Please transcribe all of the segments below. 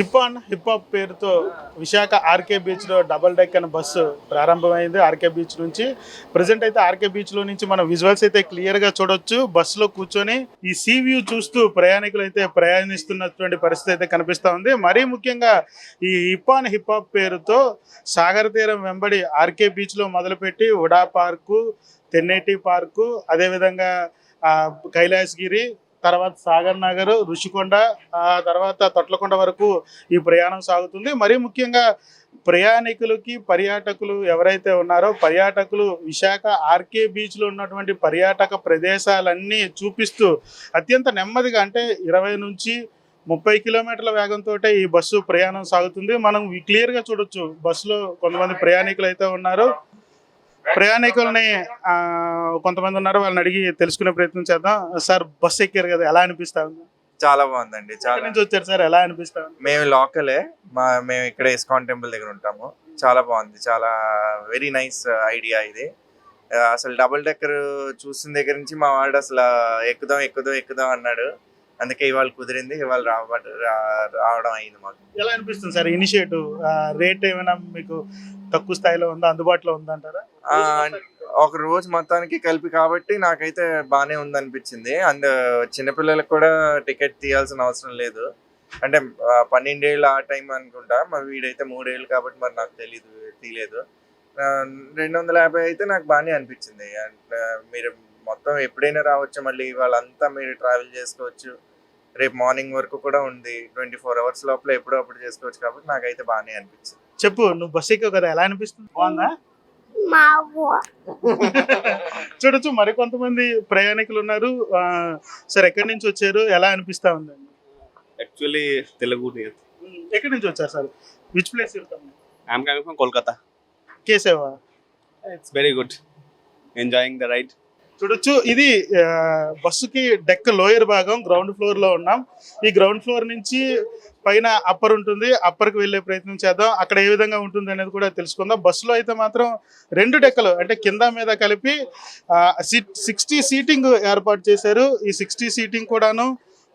Hip on hip hop పేరుతో Visakha RK బీచ్లో double deck అనే బస్సు ప్రారంభమైంది ఆర్కే బీచ్ నుంచి. ప్రజెంట్ అయితే ఆర్కే బీచ్లో నుంచి మనం విజువల్స్ అయితే క్లియర్గా చూడొచ్చు. బస్సులో కూర్చొని ఈ సీ వ్యూ చూస్తూ ప్రయాణికులు అయితే ప్రయాణిస్తున్నటువంటి పరిస్థితి అయితే కనిపిస్తూ ఉంది. మరీ ముఖ్యంగా ఈ హిప్ ఆన్ హిప్ హాప్ పేరుతో సాగర తీరం వెంబడి ఆర్కే బీచ్లో మొదలుపెట్టి ఉడా పార్కు తెన్నేటి పార్కు అదేవిధంగా కైలాసగిరి తర్వాత సాగర్ నగర్ ఋషికొండ ఆ తర్వాత తొట్లకొండ వరకు ఈ ప్రయాణం సాగుతుంది. మరీ ముఖ్యంగా ప్రయాణికులకి పర్యాటకులు ఎవరైతే ఉన్నారో పర్యాటకులు విశాఖ ఆర్కే బీచ్లో ఉన్నటువంటి పర్యాటక ప్రదేశాలన్నీ చూపిస్తూ అత్యంత నెమ్మదిగా అంటే ఇరవై నుంచి ముప్పై కిలోమీటర్ల వేగంతో ఈ బస్సు ప్రయాణం సాగుతుంది. మనం క్లియర్గా చూడొచ్చు బస్సులో కొంతమంది ప్రయాణికులు అయితే ఉన్నారు. ప్రయాణికుల్ని కొంతమంది ఉన్నారు వాళ్ళని అడిగి తెలుసుకునే ప్రయత్నం చేద్దాం. సార్ బస్సు ఎక్కారు కదా ఎలా అనిపిస్తా ఉంది? చాలా బాగుందండి చాలా. నుంచి వచ్చారు సార్ ఎలా అనిపిస్తా ఉంది? మేము లోకలే మా మేము ఇక్కడ ఇస్కాన్ టెంపుల్ దగ్గర ఉంటాము. చాలా బాగుంది చాలా వెరీ నైస్ ఐడియా ఇది. ఆ, అసలు డబుల్ డెక్కర్ చూసిన దగ్గర నుంచి మా వాడు అసలు ఎక్కుదాం ఎక్కుదాం ఎక్కుదాం అన్నాడు. అందుకే ఇవాళ కుదిరింది ఇవాళ రా- రావడం అయింది మాకు. ఎలా అనిపిస్తుంది సార్ ఇనిషియేటివ్ రేట్ ఏమైనా మీకు తక్కువ స్థాయిలో ఉందా అందుబాటులో ఉందంటారా? ఆ, ఒక రోజు మొత్తానికి కలిపి కాబట్టి నాకైతే బాగానే ఉంది అనిపించింది అండ్ చిన్నపిల్లలకు కూడా టికెట్ తీయాల్సిన అవసరం లేదు. అంటే పన్నెండేళ్ళు ఆ టైం అనుకుంటా. మరి వీడైతే మూడేళ్ళు కాబట్టి మరి నాకు తెలీదు తీయలేదు రెండు వందల యాభై అయితే నాకు బాగానే అనిపించింది. అండ్ మీరు మొత్తం ఎప్పుడైనా రావచ్చు మళ్ళీ. వాళ్ళంతా మీరు ట్రావెల్ చేసుకోవచ్చు. రేపు మార్నింగ్ వరకు కూడా ఉంది. ట్వంటీ ఫోర్ అవర్స్ లోపల ఎప్పుడో అప్పుడు చేసుకోవచ్చు కాబట్టి నాకైతే బాగానే అనిపించింది. చెప్పు నువ్వు బస్సు ఎక్కావు కదా. ఎలా అనిపిస్తుంది? బాగుందా? చూడొచ్చు మరి కొంతమంది ప్రయాణికులు ఉన్నారు సార్ ఎక్కడి నుంచి వచ్చారు ఎలా అనిపిస్తా ఉందండి Actually, Telugu near. ఎక్కడి నుంచి వచ్చారు sir which place I'm coming from Kolkata. కేసేవా It's very good. Enjoying the ride. చూడొచ్చు. ఇది బస్సుకి డెక్ లోయర్ భాగం గ్రౌండ్ ఫ్లోర్లో ఉన్నాం. ఈ గ్రౌండ్ ఫ్లోర్ నుంచి పైన అప్పర్ ఉంటుంది. అప్పర్కి వెళ్ళే ప్రయత్నం చేద్దాం. అక్కడ ఏ విధంగా ఉంటుంది అనేది కూడా తెలుసుకుందాం. బస్సులో అయితే మాత్రం రెండు డెక్కలు అంటే కింద మీద కలిపి సిక్స్టీ సీటింగ్ ఏర్పాటు చేశారు. ఈ సిక్స్టీ సీటింగ్ కూడాను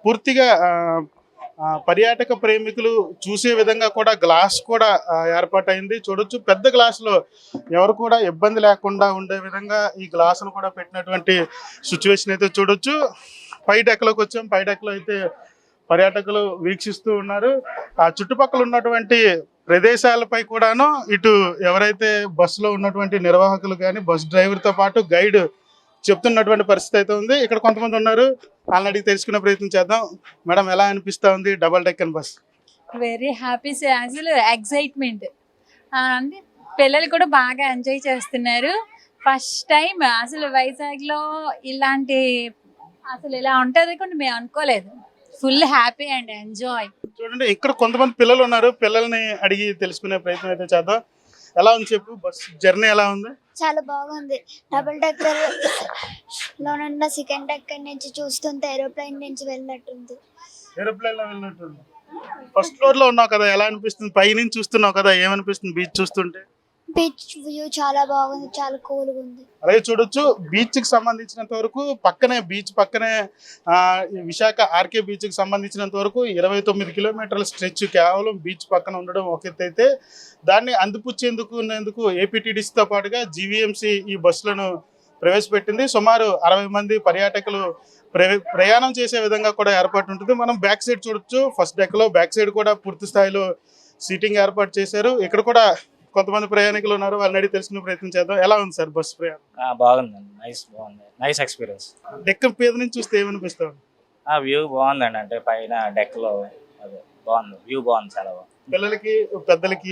పూర్తిగా పర్యాటక ప్రేమికులు చూసే విధంగా కూడా గ్లాస్ కూడా ఏర్పాటైంది. చూడొచ్చు పెద్ద గ్లాసులో ఎవరు కూడా ఇబ్బంది లేకుండా ఉండే విధంగా ఈ గ్లాసును కూడా పెట్టినటువంటి సిచ్యువేషన్ అయితే చూడొచ్చు. పై డెక్కలోకి వచ్చాం. పై డెక్కలో అయితే పర్యాటకులు వీక్షిస్తూ ఉన్నారు. ఆ చుట్టుపక్కల ఉన్నటువంటి ప్రదేశాలపై కూడాను ఇటు ఎవరైతే బస్సులో ఉన్నటువంటి నిర్వాహకులు కానీ బస్ డ్రైవర్తో పాటు గైడ్ చెప్తున్నటువంటి పరిస్థితి అయితే ఉంది. ఇక్కడ కొంతమంది ఉన్నారు. వాళ్ళని అడిగి తెలుసుకునే ప్రయత్నం చేద్దాం. మేడం ఎలా అనిపిస్తా ఉంది double decker bus? Very happy అసలు ఎగ్జైట్మెంట్ అంటే పిల్లలు కూడా బాగా ఎంజాయ్ చేస్తున్నారు. ఫస్ట్ టైం అసలు వైజాగ్లో ఇలాంటి అసలు ఇలా ఉంటుంది కూడా మేము అనుకోలేదు. ఫుల్ హ్యాపీ అండ్ ఎంజాయ్ చూడండి ఇక్కడ కొంతమంది పిల్లలు ఉన్నారు. పిల్లల్ని అడిగి తెలుసుకునే ప్రయత్నం అయితే చేద్దాం. ఎలా ఉంది చెప్పు? బస్ జర్నీ ఎలా ఉంది? చాలా బాగుంది. డబుల్ డెక్కర్ లోనున్న సెకండ్ డెక్కర్ నుంచి చూస్తుంటే ఏరోప్లేన్ నుంచి వెళ్ళినట్టుంది. ఏరోప్లేన్లో వెళ్ళినట్టుంది. ఫస్ట్ ఫ్లోర్లో ఉన్నావు కదా ఎలా అనిపిస్తుంది? పైనుంచి చూస్తున్నావు కదా ఏమనిపిస్తుంది? బీచ్ చూస్తుంటే? బీచ్ వ్యూ చాలా బాగుంది చాలా కూల్గా ఉంది. అలాగే చూడొచ్చు బీచ్కి సంబంధించినంత వరకు పక్కనే బీచ్ పక్కనే విశాఖ ఆర్కే బీచ్కి సంబంధించినంత వరకు ఇరవై తొమ్మిది కిలోమీటర్ల స్ట్రెచ్ కేవలం బీచ్ పక్కన ఉండడం ఒక అయితే దాన్ని అందిపుచ్చేందుకు ఉన్నందుకు ఏపీటీడీసీతో పాటుగా జీవీఎంసీ ఈ బస్సులను ప్రవేశపెట్టింది. సుమారు అరవై మంది పర్యాటకులు ప్రయాణం చేసే విధంగా కూడా ఏర్పాటు ఉంటుంది. మనం బ్యాక్ సైడ్ చూడొచ్చు. ఫస్ట్ డెక్లో బ్యాక్ సైడ్ కూడా పూర్తి స్థాయిలో సీటింగ్ ఏర్పాటు చేశారు. ఇక్కడ కూడా కొంతమంది ప్రయాణికులు ఉన్నారు వాళ్ళని అడిగి తెలుసుకునే ప్రయత్నం చేద్దాం. ఎలా ఉంది సార్ బస్ ప్రయాణం? ఆ, బాగుందండి నైస్ బాగుంది. నైస్ ఎక్స్పీరియన్స్ డెక్క మీద నుంచి చూస్తే ఏమనిపిస్తుంది? ఆ వ్యూ బాగుందండి. అంటే పైన డెక్లో అదే బాగుంది. వ్యూ బాగుంది చాలా బాగుంది. పిల్లలకి పెద్దలకి.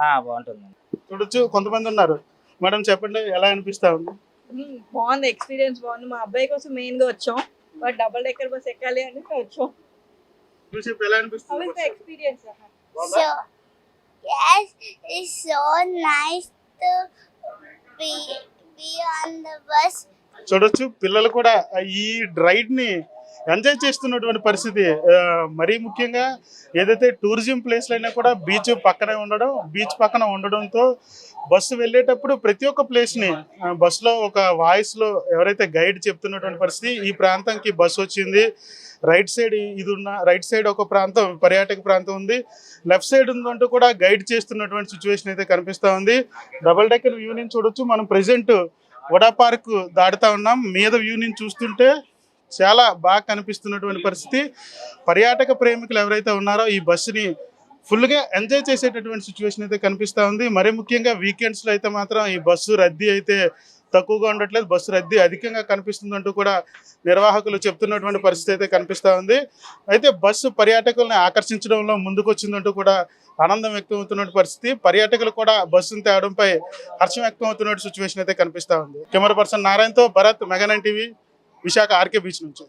ఆ, బాగుంటుందండి చూడొచ్చు. కొంతమంది ఉన్నారు. మేడం చెప్పండి ఎలా అనిపిస్తా ఉంది. బాగుంది. ఎక్స్పీరియన్స్ బాగుంది. మా అబ్బాయి కోసం మెయిన్గా వచ్చాం. బట్ డబుల్ డెక్కర్ బస్ ఎక్కాలి అని వచ్చాం. చూసి ఎలా అనిపిస్తుంది? Experience yes it's so nice to be be on the bus చూడొచ్చు పిల్లలు కూడా ఈ రైడ్ని ఎంజాయ్ చేస్తున్నటువంటి పరిస్థితి. మరీ ముఖ్యంగా ఏదైతే టూరిజం ప్లేస్లు అయినా కూడా బీచ్ పక్కనే ఉండడం బీచ్ పక్కన ఉండడంతో బస్సు వెళ్ళేటప్పుడు ప్రతి ఒక్క ప్లేస్ని బస్సులో ఒక వాయిస్లో ఎవరైతే గైడ్ చెప్తున్నటువంటి పరిస్థితి ఈ ప్రాంతంకి బస్సు వచ్చింది. రైట్ సైడ్ ఇది ఉన్న రైట్ సైడ్ ఒక ప్రాంతం పర్యాటక ప్రాంతం ఉంది. లెఫ్ట్ సైడ్ ఉందంటూ కూడా గైడ్ చేస్తున్నటువంటి సిచ్యువేషన్ అయితే కనిపిస్తూ ఉంది. డబల్ డెక్కర్ వ్యూ నుంచి చూడొచ్చు. మనం ప్రెసెంట్ వడా పార్క్ దాటుతా ఉన్నాం. మీద వ్యూ నుంచి చూస్తుంటే చాలా బాగా కనిపిస్తున్నటువంటి పరిస్థితి. పర్యాటక ప్రేమికులు ఎవరైతే ఉన్నారో ఈ బస్సుని ఫుల్గా ఎంజాయ్ చేసేటటువంటి సిచ్యువేషన్ అయితే కనిపిస్తూ ఉంది. మరీ ముఖ్యంగా వీకెండ్స్లో అయితే మాత్రం ఈ బస్సు రద్దీ అయితే తక్కువగా ఉండట్లేదు. బస్సు రద్దీ అధికంగా కనిపిస్తుందంటూ కూడా నిర్వాహకులు చెప్తున్నటువంటి పరిస్థితి అయితే కనిపిస్తూ ఉంది. అయితే బస్సు పర్యాటకులను ఆకర్షించడంలో ముందుకు వచ్చిందంటూ కూడా ఆనందం వ్యక్తం అవుతున్న పరిస్థితి. పర్యాటకులు కూడా బస్సును తేవడంపై హర్షం వ్యక్తం అవుతున్న సిచ్యువేషన్ అయితే కనిపిస్తూ ఉంది. కెమెరా పర్సన్ నారాయణతో భరత్ మెగానైన్ టీవీ. విశాఖ ఆర్కే బీచ్ నుంచి.